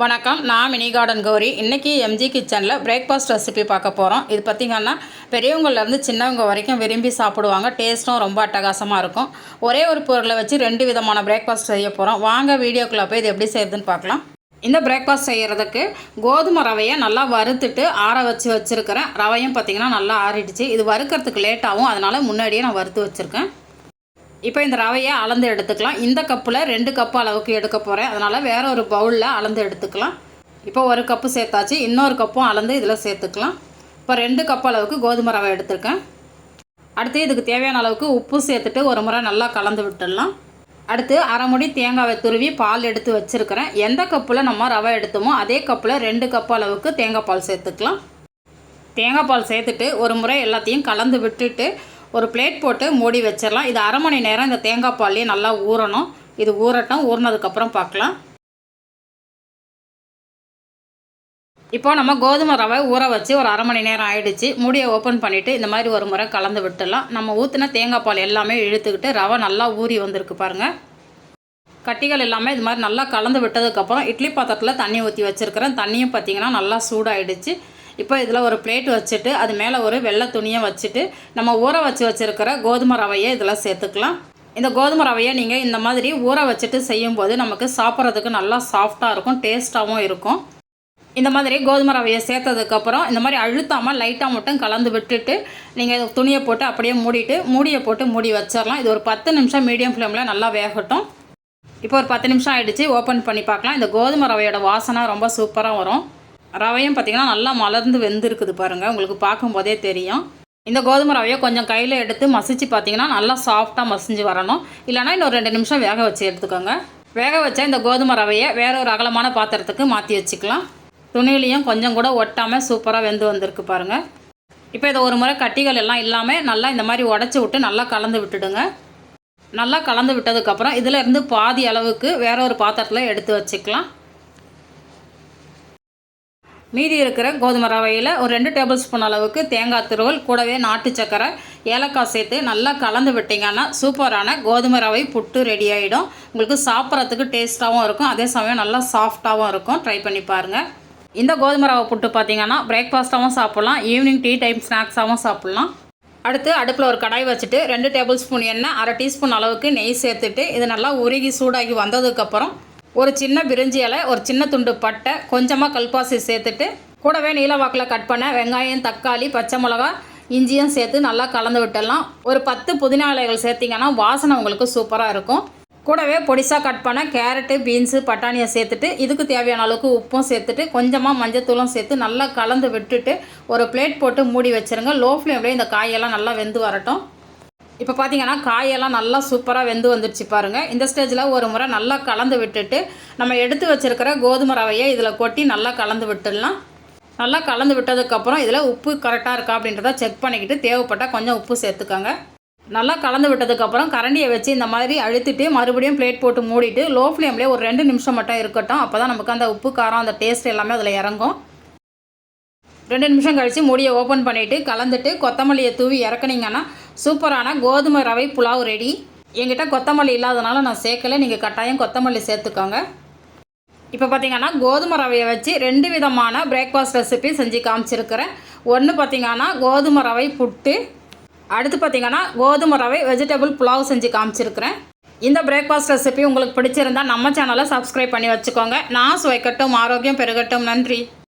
வணக்கம். நான் mini garden Gowri. இன்றைக்கி எம்ஜி கிச்சனில் பிரேக்ஃபாஸ்ட் ரெசிபி பார்க்க போகிறோம் இது பார்த்திங்கன்னா பெரியவங்கள்லேருந்து சின்னவங்க வரைக்கும் விரும்பி சாப்பிடுவாங்க. டேஸ்ட்டும் ரொம்ப அட்டகாசமாக இருக்கும். ஒரே ஒரு பொருளை வச்சு ரெண்டு விதமான பிரேக்ஃபாஸ்ட் செய்ய போகிறோம் வாங்க வீடியோக்குள்ளே போய் இது எப்படி செய்யுதுன்னு பார்க்கலாம். இந்த பிரேக்ஃபாஸ்ட் செய்கிறதுக்கு கோதுமை ரவையை நல்லா வறுத்துட்டு ஆற வச்சு வச்சுருக்கிறேன். ரவையும் பார்த்திங்கன்னா நல்லா ஆறிடுச்சு. இது வறுக்கிறதுக்கு லேட்டாகும் அதனால் முன்னாடியே நான் வறுத்து வச்சுருக்கேன். இப்போ இந்த ரவையை அளந்து எடுத்துக்கலாம். இந்த கப்பில் ரெண்டு கப் அளவுக்கு எடுக்க போகிறேன் அதனால் வேறு ஒரு பவுலில் அளந்து எடுத்துக்கலாம். இப்போ ஒரு கப்பு சேர்த்தாச்சு. இன்னொரு கப்பும் அளந்து இதில் சேர்த்துக்கலாம். இப்போ ரெண்டு கப் அளவுக்கு கோதுமை ரவை எடுத்திருக்கேன். அடுத்து இதுக்கு தேவையான அளவுக்கு உப்பு சேர்த்துட்டு ஒரு முறை நல்லா கலந்து விட்டுடலாம். அடுத்து அரை முடி தேங்காவை துருவி பால் எடுத்து வச்சுருக்கிறேன். எந்த கப்பில் நம்ம ரவை எடுத்தோமோ அதே கப்பில் ரெண்டு கப் அளவுக்கு தேங்காய் பால் சேர்த்துக்கலாம். தேங்காய் பால் சேர்த்துட்டு ஒரு முறை எல்லாத்தையும் கலந்து விட்டுட்டு ஒரு பிளேட் போட்டு மூடி வச்சிடலாம். இது அரை மணி நேரம் இந்த தேங்காய் பால்லேயே நல்லா ஊறணும். இது ஊறட்டும். ஊறினதுக்கப்புறம் பார்க்கலாம். இப்போ நம்ம கோதுமை ரவை ஊற வச்சு ஒரு அரை மணி நேரம் ஆயிடுச்சு. மூடியை ஓப்பன் பண்ணிவிட்டு இந்த மாதிரி ஒரு முறை கலந்து விட்டுடலாம். நம்ம ஊற்றின தேங்காய் பால் எல்லாமே இழுத்துக்கிட்டு ரவை நல்லா ஊறி வந்திருக்கு பாருங்கள் கட்டிகள் எல்லாமே இது மாதிரி நல்லா கலந்து விட்டதுக்கப்புறம் இட்லி பாத்திரத்தில் தண்ணி ஊற்றி வச்சுருக்கிறேன். தண்ணியும் பார்த்திங்கன்னா நல்லா சூடாகிடுச்சு இப்போ இதில் ஒரு பிளேட் வச்சுட்டு அது மேலே ஒரு வெள்ளை துணியை வச்சுட்டு நம்ம ஊற வச்சு வச்சுருக்கிற கோதுமை ரவையை இதில் சேர்த்துக்கலாம். இந்த கோதுமை ரவையை நீங்கள் இந்த மாதிரி ஊற வச்சுட்டு செய்யும்போது நமக்கு சாப்பிட்றதுக்கு நல்லா சாஃப்டாக இருக்கும் டேஸ்ட்டாகவும் இருக்கும். இந்த மாதிரி கோதுமை ரவையை சேர்த்ததுக்கப்புறம் இந்த மாதிரி அழுத்தாமல் லைட்டாக மட்டும் கலந்து விட்டுட்டு நீங்கள் துணியை போட்டு அப்படியே மூடிட்டு மூடியை போட்டு மூடி வச்சிடலாம். இது ஒரு பத்து நிமிஷம் மீடியம் ஃப்ளேமில் நல்லா வேகட்டும். இப்போ ஒரு பத்து நிமிஷம் ஆகிடுச்சு ஓப்பன் பண்ணி பார்க்கலாம். இந்த கோதுமை ரவையோட வாசனை ரொம்ப சூப்பராக வரும். ரவையும் பார்த்திங்கன்னா நல்லா மலர்ந்து வெந்திருக்குது பாருங்கள் உங்களுக்கு பார்க்கும்போதே தெரியும். இந்த கோதுமை ரவையை கொஞ்சம் கையில் எடுத்து மசிச்சு பார்த்தீங்கன்னா நல்லா சாஃப்டாக மசிஞ்சு வரணும். இல்லைனா இன்னொரு ரெண்டு நிமிஷம் வேக வச்சு எடுத்துக்கோங்க. வேக வச்சா இந்த கோதுமை ரவையை வேற ஒரு அகலமான பாத்திரத்துக்கு மாற்றி வச்சுக்கலாம். துணியிலையும் கொஞ்சம் கூட ஒட்டாமல் சூப்பராக வெந்து வந்திருக்கு பாருங்கள் இப்போ இதை ஒரு முறை கட்டிகள் எல்லாம் இல்லாமல் நல்லா இந்த மாதிரி உடச்சி விட்டு நல்லா கலந்து விட்டுடுங்க. நல்லா கலந்து விட்டதுக்கப்புறம் இதில் இருந்து பாதி அளவுக்கு வேற ஒரு பாத்திரத்தில் எடுத்து வச்சுக்கலாம். மீதி இருக்கிற கோதுமை ரவையில் ஒரு ரெண்டு டேபிள் ஸ்பூன் அளவுக்கு தேங்காய் துருவல் கூடவே நாட்டு சக்கரை ஏலக்காய் சேர்த்து நல்லா கலந்து விட்டிங்கன்னா சூப்பரான கோதுமை ரவை புட்டு ரெடி ஆகிடும் உங்களுக்கு சாப்பிட்றதுக்கு டேஸ்ட்டாகவும் இருக்கும். அதே சமயம் நல்லா சாஃப்டாகவும் இருக்கும். ட்ரை பண்ணி பாருங்கள் இந்த கோதுமை ரவை புட்டு பார்த்தீங்கன்னா பிரேக்ஃபாஸ்ட்டாகவும் சாப்பிட்லாம். ஈவினிங் டீ டைம் ஸ்நாக்ஸாகவும் சாப்பிட்லாம். அடுத்து அடுப்பில் ஒரு கடாய் வச்சுட்டு ரெண்டு டேபிள் ஸ்பூன் எண்ணெய் அரை டீஸ்பூன் அளவுக்கு நெய் சேர்த்துட்டு இது நல்லா உருகி சூடாகி வந்ததுக்கப்புறம் ஒரு சின்ன பிரிஞ்சி இலை ஒரு சின்ன துண்டு பட்டை கொஞ்சமாக கல்பாசி சேர்த்துட்டு கூடவே நீலவாக்கில் கட் பண்ண வெங்காயம் தக்காளி பச்சை மிளகா இஞ்சியும் சேர்த்து நல்லா கலந்து விட்டுடலாம். ஒரு பத்து புதினா இலைகள் சேர்த்திங்கன்னா வாசனை உங்களுக்கு சூப்பராக இருக்கும். கூடவே பொடிசாக கட் பண்ண கேரட்டு பீன்ஸு பட்டாணியை சேர்த்துட்டு இதுக்கு தேவையான அளவுக்கு உப்பும் சேர்த்துட்டு கொஞ்சமாக மஞ்சத்தூளும் சேர்த்து நல்லா கலந்து விட்டுட்டு ஒரு பிளேட் போட்டு மூடி வச்சுருங்க. லோ ஃப்ளேம்லேயே இந்த காயெல்லாம் நல்லா வெந்து வரட்டும். இப்போ பார்த்தீங்கன்னா காயெல்லாம் நல்லா சூப்பராக வெந்து வந்துடுச்சு பாருங்கள் இந்த ஸ்டேஜில் ஒரு முறை நல்லா கலந்து விட்டுட்டு நம்ம எடுத்து வச்சுருக்கிற கோதுமை ரவையை இதில் கொட்டி நல்லா கலந்து விட்டுடலாம். நல்லா கலந்து விட்டதுக்கப்புறம் இதில் உப்பு கரெக்டாக இருக்கா அப்படின்றத செக் பண்ணிக்கிட்டு தேவைப்பட்டால் கொஞ்சம் உப்பு சேர்த்துக்கோங்க. நல்லா கலந்து விட்டதுக்கப்புறம் கரண்டியை வச்சு இந்த மாதிரி அழுத்திட்டு மறுபடியும் பிளேட் போட்டு மூடிட்டு லோ ஃப்ளேம்லேயே ஒரு ரெண்டு நிமிஷம் மட்டும் இருக்கட்டும். அப்போ தான் நமக்கு அந்த உப்பு காரம் அந்த டேஸ்ட் எல்லாமே அதில் இறங்கும். ரெண்டு நிமிஷம் கழித்து மூடியை ஓப்பன் பண்ணிவிட்டு கலந்துட்டு கொத்தமல்லியை தூவி இறக்குனீங்கன்னா சூப்பரான கோதுமை ரவை புலாவ் ரெடி. என்கிட்ட கொத்தமல்லி இல்லாதனால நான் சேர்க்கல. நீங்கள் கட்டாயம் கொத்தமல்லி சேர்த்துக்கோங்க. இப்போ பார்த்தீங்கன்னா கோதுமை ரவையை வச்சு ரெண்டு விதமான பிரேக்ஃபாஸ்ட் ரெசிபி செஞ்சு காமிச்சிருக்கிறேன். ஒன்று பார்த்தீங்கன்னா கோதுமை ரவை புட்டு. அடுத்து பார்த்தீங்கன்னா கோதுமை ரவை வெஜிடபிள் புலாவ் செஞ்சு காமிச்சிருக்கிறேன். இந்த பிரேக்ஃபாஸ்ட் ரெசிபி உங்களுக்கு பிடிச்சிருந்தா நம்ம சேனலை சப்ஸ்கிரைப் பண்ணி வச்சுக்கோங்க. நான் சுவைக்கட்டும் ஆரோக்கியம் பெருகட்டும். நன்றி.